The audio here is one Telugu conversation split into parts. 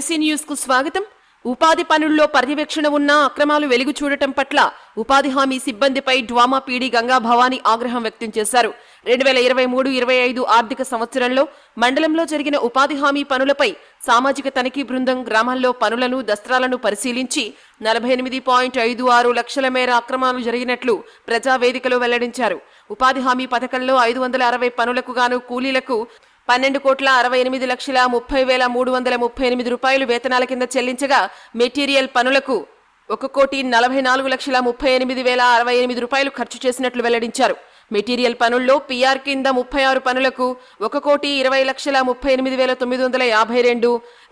తులసి న్యూస్కు స్వాగతం. ఉపాధి పనుల్లో పర్యవేక్షణ ఉన్న అక్రమాలు వెలుగు చూడటం పట్ల ఉపాధి హామీ సిబ్బందిపై డ్వామా పీడి గంగా భవానీ ఆగ్రహం వ్యక్తం చేశారు. రెండు వేల ఇరవై మూడు ఇరవై ఐదు ఆర్థిక సంవత్సరంలో మండలంలో జరిగిన ఉపాధి హామీ పనులపై సామాజిక తనిఖీ బృందం గ్రామాల్లో పనులను దస్త్రాలను పరిశీలించి నలభై ఎనిమిది పాయింట్ ఐదు ఆరు లక్షల మేర అక్రమాలు జరిగినట్లు ప్రజావేదికలో వెల్లడించారు. ఉపాధి హామీ పథకంలో ఐదు వందల అరవై పనులకు గాను కూలీలకు పన్నెండు కోట్ల అరవై ఎనిమిది లక్షల ముప్పై వేల మూడు వందల ముప్పై ఎనిమిది రూపాయలు వేతనాల కింద చెల్లించగా మెటీరియల్ పనులకు ఒక కోటి నలభై నాలుగు లక్షల ముప్పై ఎనిమిది వేల అరవై ఎనిమిది రూపాయలు ఖర్చు చేసినట్లు వెల్లడించారు. మెటీరియల్ పనుల్లో పీఆర్ కింద ముప్పై ఆరు పనులకు ఒక కోటి ఇరవై లక్షల ముప్పై ఎనిమిది వేల తొమ్మిది వందల యాభై రెండు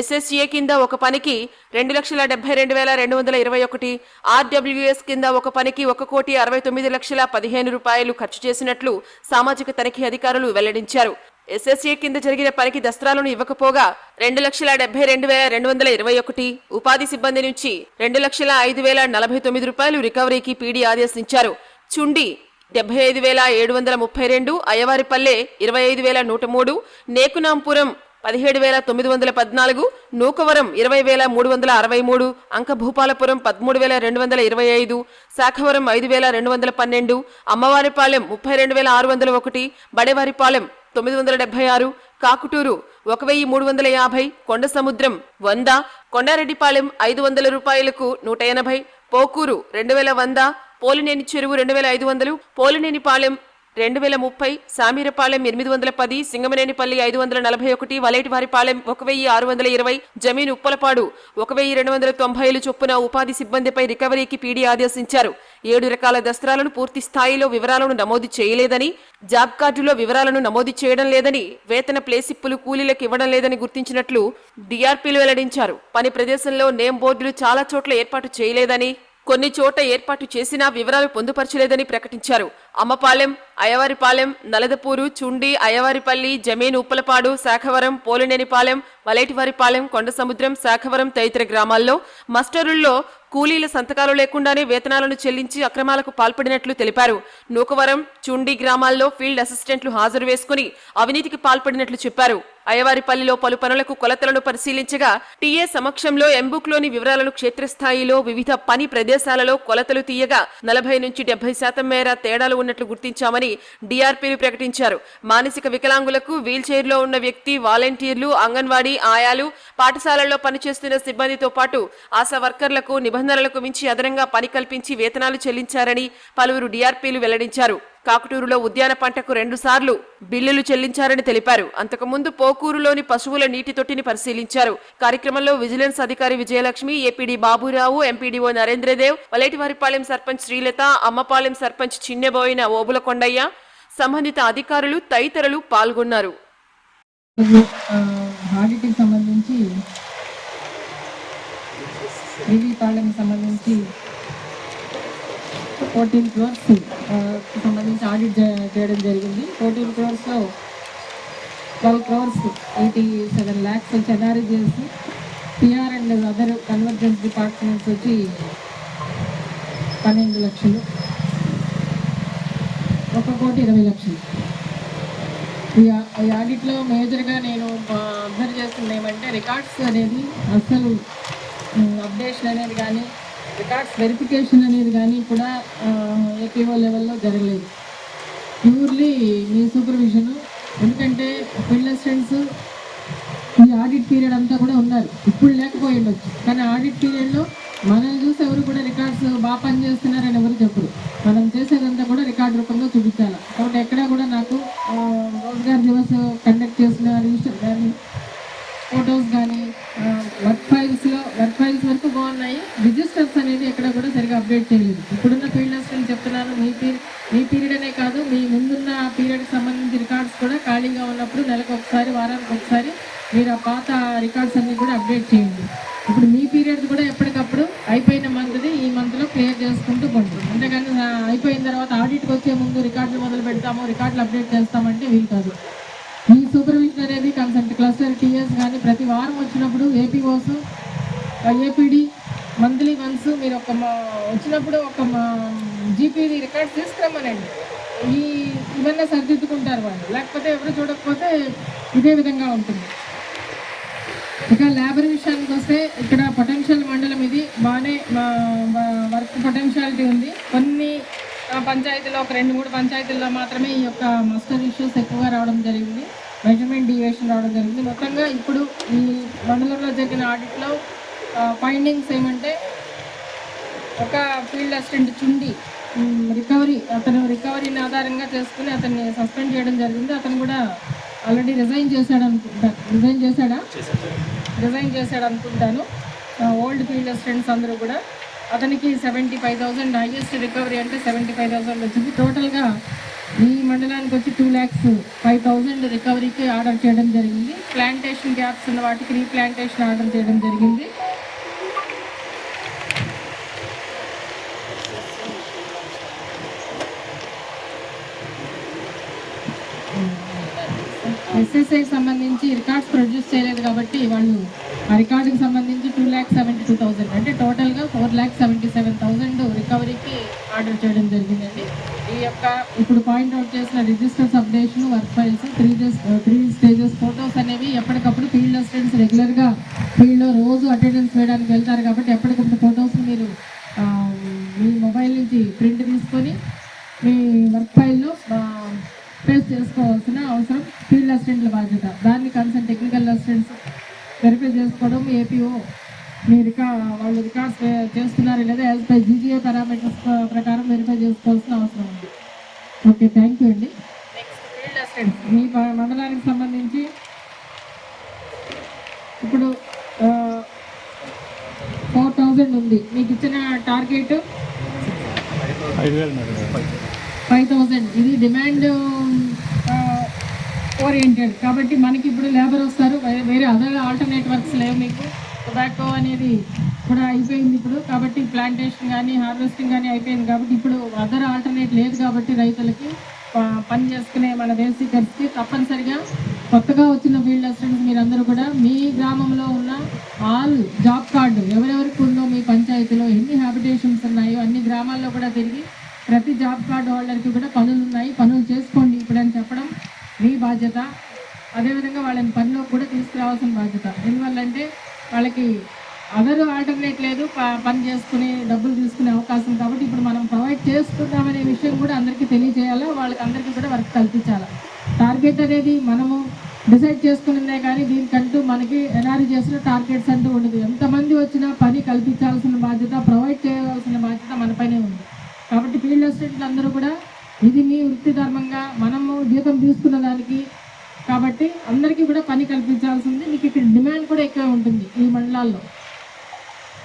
ఎస్ఎస్ఏ కింద ఒక పనికి రెండు లక్షల డెబ్బై రెండు వేల రెండు వందల ఇరవై ఒకటి ఆర్డబ్ల్యూఎస్ కింద ఒక పనికి ఒక కోటి అరవై తొమ్మిది లక్షల పదిహేను రూపాయలు ఖర్చు చేసినట్లు సామాజిక తనిఖీ అధికారులు వెల్లడించారు. ఎస్ఎస్ఏ కింద జరిగిన పనికి దస్త్రాలను ఇవ్వకపోగా రెండు లక్షల డెబ్బై రెండు వేల రెండు వందల ఇరవై ఒకటి ఉపాధి సిబ్బంది నుంచి రెండు లక్షల ఐదు వేల నలభై తొమ్మిది రూపాయలు రికవరీకి పీడీ ఆదేశించారు. చుండి డెబ్బై ఐదు వేల ఏడు వందల ముప్పై రెండు అయ్యవారిపల్లె ఇరవై ఐదు వేల నూట మూడు నేకునాంపురం పదిహేడు వేల తొమ్మిది వందల పద్నాలుగు నూకవరం ఇరవై వేల మూడు వందల అరవై మూడు అంకభూపాలపురం పదమూడు వేల రెండు వందల ఇరవై ఐదు శాఖవరం ఐదు వేల రెండు వందల పన్నెండు అమ్మవారిపాలెం ముప్పై రెండు వేల ఆరు వందల ఒకటి బడేవారిపాలెం తొమ్మిది వందల డెబ్బై ఆరు కాకుటూరు ఒక వెయ్యి మూడు వందల యాభై కొండ సముద్రం వంద కొండారెడ్డిపాలెం ఐదు వందల రూపాయలకు నూట ఎనభై పోకూరు రెండు వేల వంద పోలినేని చెరువు రెండు వేల ఐదు వందలు పోలినేనిపాలెం రెండు వేల ముప్పై సామీరపాలెం ఎనిమిది వందల పది సింగమనేనిపల్లి ఐదు వందల నలభై ఒకటి వలేటివారిపాలెం ఒక వెయ్యి ఆరు వందల ఇరవై జమీన్ ఉప్పలపాడు ఒక వెయ్యి రెండు వందల తొంభై ఏళ్ళు చొప్పున ఉపాధి సిబ్బందిపై రికవరీకి పీడీ ఆదేశించారు. ఏడు రకాల దస్త్రాలను పూర్తి స్థాయిలో వివరాలను నమోదు చేయలేదని జాబ్ కార్డులో వివరాలను నమోదు చేయడం లేదని వేతన ప్లేసిప్పులు కూలీలకు ఇవ్వడం లేదని గుర్తించినట్లు డిఆర్పీలు వెల్లడించారు. పని ప్రదేశంలో నేమ్ బోర్డులు చాలా చోట్ల ఏర్పాటు చేయలేదని కొన్ని చోట ఏర్పాటు చేసినా వివరాలు పొందుపరచలేదని ప్రకటించారు. అమ్మపాలెం అయ్యవారిపాలెం నలదపూరు చుండి అయ్యవారిపల్లి జమీన్ ఉప్పలపాడు శాఖవరం పోలినేనిపాలెం వలేటివారిపాలెం కొండసముద్రం శాఖవరం తదితర గ్రామాల్లో మస్టరుల్లో కూలీల సంతకాలు లేకుండానే వేతనాలను చెల్లించి అక్రమాలకు పాల్పడినట్లు తెలిపారు. నూకవరం చుండి గ్రామాల్లో ఫీల్డ్ అసిస్టెంట్లు హాజరు వేసుకుని అవినీతికి పాల్పడినట్లు చెప్పారు. అయ్యవారిపల్లిలో పలు పనులకు కొలతలను పరిశీలించగా టీఏ సమక్షంలో ఎంబుక్లోని వివరాలను క్షేత్రస్థాయిలో వివిధ పని ప్రదేశాలలో కొలతలు తీయగా నలభై నుంచి డెబ్బై శాతం మేర తేడాలు ఉన్నట్లు గుర్తించామని డిఆర్పీలు ప్రకటించారు. మానసిక వికలాంగులకు వీల్ చైర్లో ఉన్న వ్యక్తి వాలంటీర్లు అంగన్వాడీ ఆయాలు పాఠశాలల్లో పనిచేస్తున్న సిబ్బందితో పాటు ఆశా వర్కర్లకు నిబంధనలకు మించి అదనంగా పని కల్పించి వేతనాలు చెల్లించారని పలువురు డిఆర్పీలు వెల్లడించారు. కాకుటూరులో ఉద్యాన పంటకు రెండుసార్లు బిల్లులు చెల్లించారని తెలిపారు. అంతకుముందు పోకూరులోని పశువుల నీటి తొట్టిని పరిశీలించారు. కార్యక్రమంలో విజిలెన్స్ అధికారి విజయలక్ష్మి ఏపీడీ బాబురావు ఎంపీడీఓ నరేంద్రదేవ్ వలేటివారిపాలెం సర్పంచ్ శ్రీలత అమ్మపాలెం సర్పంచ్ చిన్నబోయిన ఓబుల కొండయ్య సంబంధిత అధికారులు తదితరులు పాల్గొన్నారు. సంబంధించి సంబంధించి ఫోర్టీన్ క్రోర్స్ సంబంధించి ఆడిట్ చేయడం జరిగింది. Fourteen క్రోర్స్లో twelve crores eighty seven lakhs వచ్చి ఎన్ఆర్ఈ చేసి PR and other convergence departments వచ్చి పన్నెండు లక్షలు. ఒక కోటి ఇరవై లక్షలు. ఈ ఈ ఆడిట్లో మేజర్గా నేను అబ్జర్వ్ చేస్తుంది ఏమంటే రికార్డ్స్ అనేది అసలు అప్డేషన్ అనేది కానీ రికార్డ్స్ వెరిఫికేషన్ అనేది కానీ కూడా ఏపీఓ లెవెల్లో జరగలేదు. ప్యూర్లీ మీ సూపర్విజన్ ఎందుకంటే ఫీల్డ్ అసిస్టెంట్స్ ఈ ఆడిట్ పీరియడ్ అంతా కూడా ఉన్నారు ఇప్పుడు లేకపోయి ఉండొచ్చు. కానీ ఆడిట్ పీరియడ్లో మనం చూసి ఎవరు కూడా రికార్డ్స్ బాగా పని చేస్తున్నారని ఎవరు చెప్పరు. మనం చేసేదంతా కూడా రికార్డ్ రూపంలో చూపించాలి. కాబట్టి ఎక్కడ కంప్లీట్ అప్డేట్ చేయలేదు ఇప్పుడున్న ఫీల్డ్ అసిస్టెంట్ చెప్తున్నాను. మీ పీరియడ్ మీ పీరియడ్ అనే కాదు మీ ముందున్న పీరియడ్కి సంబంధించి రికార్డ్స్ కూడా ఖాళీగా ఉన్నప్పుడు నెలకు ఒకసారి వారానికి ఒకసారి మీరు ఆ పాత రికార్డ్స్ అన్ని కూడా అప్డేట్ చేయండి. ఇప్పుడు మీ పీరియడ్ కూడా ఎప్పటికప్పుడు అయిపోయిన మంత్ది ఈ మంత్లో క్లియర్ చేసుకుంటూ పండు. అంతేకాని అయిపోయిన తర్వాత ఆడిట్కి వచ్చే ముందు రికార్డులు మొదలు పెడతాము రికార్డులు అప్డేట్ చేస్తామంటే వీలు కాదు. ఈ సూపర్విజన్ అనేది కన్సల్ట్ క్లస్టర్ టీఎస్ కానీ ప్రతి వారం వచ్చినప్పుడు ఏపీఓస్ ఏపీడి మీరు ఒక మా- వచ్చినప్పుడు ఒక మా జీపీ రికార్డ్ తీసుకురమ్మనండి ఈ ఇవన్నీ సరిదిద్దుకుంటారు వాళ్ళు. లేకపోతే ఎవరు చూడకపోతే ఇదే విధంగా ఉంటుంది. ఇక లేబర్ విషయానికి వస్తే ఇక్కడ పొటెన్షియల్ మండలం ఇది. బాగానే వర్క్ పొటెన్షియాలిటీ ఉంది. కొన్ని పంచాయతీలో ఒక రెండు మూడు పంచాయతీల్లో మాత్రమే ఈ యొక్క మస్టర్ ఇష్యూస్ ఎక్కువగా రావడం జరిగింది. మెజర్మెంట్ డివియేషన్ రావడం జరిగింది. మొత్తంగా ఇప్పుడు ఈ మండలంలో జరిగిన ఆడిట్లో ఫైండింగ్స్ ఏమంటే ఒక ఫీల్డ్ అసిస్టెంట్ చుండి రికవరీ అతను రికవరీని ఆధారంగా చేసుకుని అతన్ని సస్పెండ్ చేయడం జరిగింది. అతను కూడా ఆల్రెడీ రిజైన్ చేశాడు అనుకుంటా రిజైన్ చేశాడా? రిజైన్ చేశాడు అనుకుంటాను. ఓల్డ్ ఫీల్డ్ అసిస్టెంట్స్ అందరూ కూడా. అతనికి seventy five thousand highest recovery అంటే సెవెంటీ ఫైవ్ థౌసండ్ వచ్చింది టోటల్గా ఈ మండలానికి వచ్చి టూ ల్యాక్స్ ఫైవ్ థౌసండ్ రికవరీకి ఆర్డర్ చేయడం జరిగింది. ప్లాంటేషన్ గ్యాప్స్ ఉన్న వాటికి రీప్లాంటేషన్ ఆర్డర్ చేయడం జరిగింది. ఎస్ఎస్ఐ సంబంధించి రికార్డ్స్ ప్రొడ్యూస్ చేయలేదు కాబట్టి వాళ్ళు ఆ రికార్డుకి సంబంధించి two lakhs seventy two thousand అంటే టోటల్గా four lakhs seventy seven thousand రికవరీకి order చేయడం జరిగిందండి. ఈ యొక్క ఇప్పుడు పాయింట్ అవుట్ చేసిన registers updation work files three days three stages photos అనేవి ఎప్పటికప్పుడు ఫీల్డ్ అసిస్టెంట్స్ రెగ్యులర్గా ఫీల్డ్లో రోజు అటెండెన్స్ వేయడానికి వెళ్తారు కాబట్టి ఎప్పటికప్పుడు ఫొటోస్ మీరు మీ మొబైల్ నుంచి ప్రింట్ తీసుకొని మీ వర్క్ ఫైల్లో ఫేస్ చేసుకోవాల్సిన అవసరం ఫీల్డ్ అసిస్టెంట్ల బాధ్యత. దాన్ని కన్సర్న్ టెక్నికల్ అసిస్టెంట్స్ వెరిఫై చేసుకోవడం ఏపీఓ మీ రికా వాళ్ళు రికార్డ్స్ చేస్తున్నారు లేదా యాజ్ పై జీజీఏ పారామీటర్స్ ప్రకారం వెరిఫై చేసుకోవాల్సిన అవసరం ఉంది. ఓకే థ్యాంక్ యూ అండి. నెక్స్ట్ ఫీల్డ్ అసిస్టెంట్స్ మీ మండలానికి సంబంధించి ఇప్పుడు ఫోర్ థౌజండ్ ఉంది. మీకు ఇచ్చిన టార్గెట్ ఫైవ్ థౌజండ్ ఇది డిమాండ్ ఓరియంటెడ్ కాబట్టి మనకి ఇప్పుడు లేబర్ వస్తారు. వేరే అదర్ ఆల్టర్నేట్ వర్క్స్ లేవు మీకు. టొబాకో అనేది కూడా అయిపోయింది ఇప్పుడు. కాబట్టి ప్లాంటేషన్ కానీ హార్వెస్టింగ్ కానీ అయిపోయింది కాబట్టి ఇప్పుడు అదర్ ఆల్టర్నేట్ లేదు కాబట్టి రైతులకి ప- పని చేసుకునే మన బేసికర్స్కి తప్పనిసరిగా కొత్తగా వచ్చిన ఫీల్డ్ అసిస్టెంట్స్ మీరందరూ కూడా మీ గ్రామంలో ఉన్న ఆల్ జాబ్ కార్డు ఎవరెవరికి ఉందో మీ పంచాయతీలో ఎన్ని హ్యాబిటేషన్స్ ఉన్నాయో అన్ని గ్రామాల్లో కూడా తిరిగి ప్రతి జాబ్ కార్డు హోల్డర్కి కూడా పనులు ఉన్నాయి పనులు చేసుకోండి ఇప్పుడు అని చెప్పడం మీ బాధ్యత. అదేవిధంగా వాళ్ళని పనిలో కూడా తీసుకురావాల్సిన బాధ్యత. ఎందువల్లంటే వాళ్ళకి అదరు ఆల్టర్నేట్ లేదు ప- పని చేసుకుని డబ్బులు తీసుకునే అవకాశం కాబట్టి ఇప్పుడు మనం ప్రొవైడ్ చేస్తున్నామనే విషయం కూడా అందరికీ తెలియజేయాలా? వాళ్ళకి అందరికీ కూడా వర్క్ కల్పించాలా? టార్గెట్ అనేది మనము డిసైడ్ చేసుకున్నదే కానీ దీనికంటూ మనకి ఎన్ఆర్ చేసిన టార్గెట్స్ అంటూ ఉండదు. ఎంతమంది వచ్చినా పని కల్పించాల్సిన బాధ్యత ప్రొవైడ్ చేయవలసిన బాధ్యత మనపైనే ఉంది. కాబట్టి ఫీల్డ్ అసిస్టెంట్లు అందరూ కూడా ఇది మీ వృత్తి ధర్మంగా మనము జీతం తీసుకున్న దానికి కాబట్టి అందరికీ కూడా పని కల్పించాల్సింది. మీకు ఇక్కడ డిమాండ్ కూడా ఎక్కువ ఉంటుంది ఈ మండలాల్లో.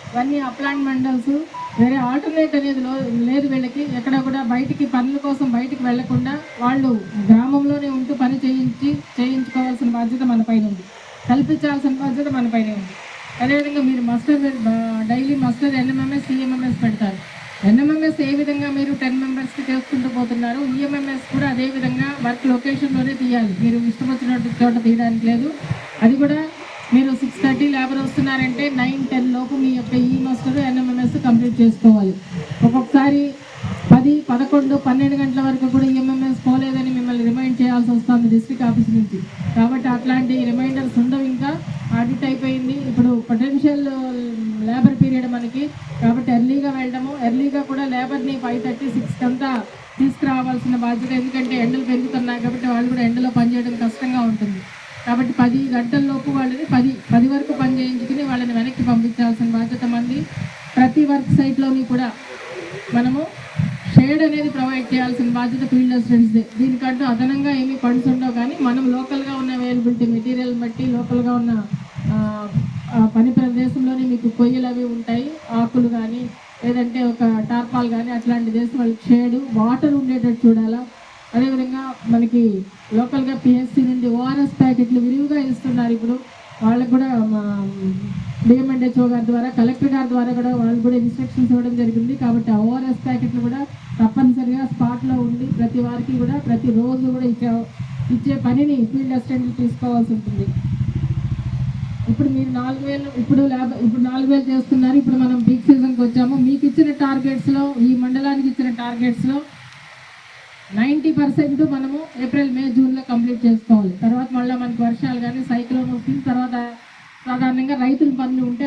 ఇవన్నీ అప్లాంట్ మండల్స్ వేరే ఆల్టర్నేట్ అనేది లేదు వీళ్ళకి. ఎక్కడ కూడా బయటికి పనుల కోసం బయటికి వెళ్ళకుండా వాళ్ళు గ్రామంలోనే ఉంటూ పని చేయించి చేయించుకోవాల్సిన బాధ్యత మన పైన ఉంది. కల్పించాల్సిన బాధ్యత మన పైన ఉంది. అదేవిధంగా మీరు muster daily muster NMMS CMMS పెడతారు. ఎన్ఎంఎంఎస్ ఏ విధంగా మీరు టెన్ మెంబర్స్కి చేసుకుంటూ పోతున్నారు? ఈఎంఎంఎస్ కూడా అదే విధంగా వర్క్ లొకేషన్లోనే తీయాలి. మీరు ఇష్టం వచ్చినట్టు చోట తీయడానికి లేదు. అది కూడా మీరు సిక్స్ థర్టీ లేబర్ వస్తున్నారంటే నైన్ టెన్ లోపు మీ యొక్క ఈ మాస్టర్ ఎన్ఎంఎంఎస్ కంప్లీట్ చేసుకోవాలి. ఒక్కొక్కసారి పది పదకొండు పన్నెండు గంటల వరకు కూడా ఈఎంఎంఎస్ పోలేదని మిమ్మల్ని రిమైండ్ చేయాల్సి వస్తుంది డిస్ట్రిక్ట్ ఆఫీస్ నుంచి. కాబట్టి అట్లాంటి రిమైండర్స్ ఉండవు ఇంకా. ఆడిట్ అయిపోయింది. ఇప్పుడు పొటెన్షియల్ లేబర్ పీరియడ్ మనకి కాబట్టి ఎర్లీగా వెళ్ళడము ఎర్లీగా కూడా లేబర్ని ఫైవ్ థర్టీ సిక్స్కి అంతా తీసుకురావాల్సిన బాధ్యత ఎందుకంటే ఎండలు పెరుగుతున్నాయి కాబట్టి వాళ్ళు కూడా ఎండలో పనిచేయడం కష్టంగా ఉంటుంది. కాబట్టి పది గంటల్లోపు వాళ్ళని పది పది వరకు పని చేయించుకుని వాళ్ళని వెనక్కి పంపించాల్సిన బాధ్యత మంది ప్రతి వర్క్ సైట్లోని కూడా మనము షేడ్ అనేది ప్రొవైడ్ చేయాల్సిన బాధ్యత ఫీల్డ్ అసిస్టెంట్స్దే దీనికంటూ అదనంగా ఏమీ ఫండ్స్ ఉండవు కానీ మనం లోకల్గా ఉన్న అవైలబిలిటీ మెటీరియల్ బట్టి లోకల్గా ఉన్న పని ప్రదేశంలోనే మీకు కొయ్యలు అవి ఉంటాయి ఆకులు కానీ లేదంటే ఒక టార్పాల్ కానీ అట్లాంటి దేశం వాళ్ళకి షేడు వాటర్ ఉండేటట్టు చూడాలా? అదేవిధంగా మనకి లోకల్గా పిఎస్సి నుండి ఓఆర్ఎస్ ప్యాకెట్లు విరివిగా ఇస్తున్నారు ఇప్పుడు. వాళ్ళకు కూడా మా డిఎంఎండ్హెచ్ఓ గారి ద్వారా కలెక్టర్ గారి ద్వారా కూడా వాళ్ళు కూడా ఇన్స్ట్రక్షన్స్ ఇవ్వడం జరిగింది. కాబట్టి ఆ ఓఆర్ఎస్ ప్యాకెట్లు కూడా తప్పనిసరిగా స్పాట్లో ఉండి ప్రతి వారికి కూడా ప్రతి రోజు కూడా ఇచ్చే ఇచ్చే పనిని ఫీల్డ్ అసిస్టెంట్లు తీసుకోవాల్సి ఉంటుంది. ఇప్పుడు మీరు నాలుగు వేలు ఇప్పుడు ల్యాబ్ ఇప్పుడు నాలుగు వేలు చేస్తున్నారు. ఇప్పుడు మనం పీక్ సీజన్కి వచ్చాము. మీకు ఇచ్చిన టార్గెట్స్లో ఈ మండలానికి ఇచ్చిన టార్గెట్స్లో నైంటీ పర్సెంట్ మనము ఏప్రిల్ మే జూన్లో కంప్లీట్ చేసుకోవాలి. తర్వాత మళ్ళీ మనకి వర్షాలు కానీ సైక్లోన్ వస్తుంది. తర్వాత సాధారణంగా రైతుల పనులు ఉంటే